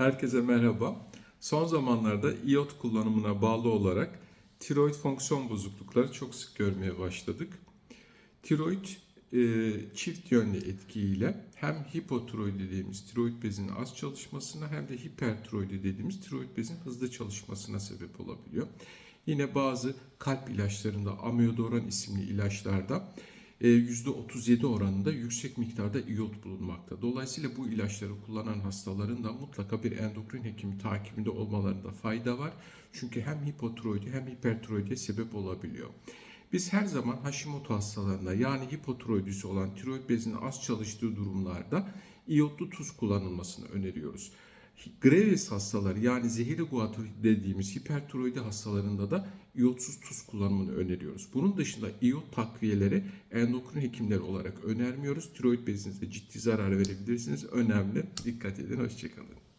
Herkese merhaba. Son zamanlarda iot kullanımına bağlı olarak tiroid fonksiyon bozuklukları çok sık görmeye başladık. Tiroid e, çift yönlü etkiyle hem hipotiroid dediğimiz tiroid bezinin az çalışmasına hem de hipertiroid dediğimiz tiroid bezin hızlı çalışmasına sebep olabiliyor. Yine bazı kalp ilaçlarında amiodaron isimli ilaçlarda %37 oranında yüksek miktarda iot bulunmakta. Dolayısıyla bu ilaçları kullanan hastaların da mutlaka bir endokrin hekimi takibinde olmalarında fayda var. Çünkü hem hipotiroidi hem hipertiroide sebep olabiliyor. Biz her zaman Hashimoto hastalarında yani hipotiroidisi olan tiroid bezinin az çalıştığı durumlarda iyotlu tuz kullanılmasını öneriyoruz. Graves hastaları yani zehirli guatr dediğimiz hipertiroidi hastalarında da iyotsuz tuz kullanımını öneriyoruz. Bunun dışında iyot takviyeleri endokrin hekimleri olarak önermiyoruz. Tiroid bezinize ciddi zarar verebilirsiniz. Önemli. Dikkat edin. Hoşçakalın.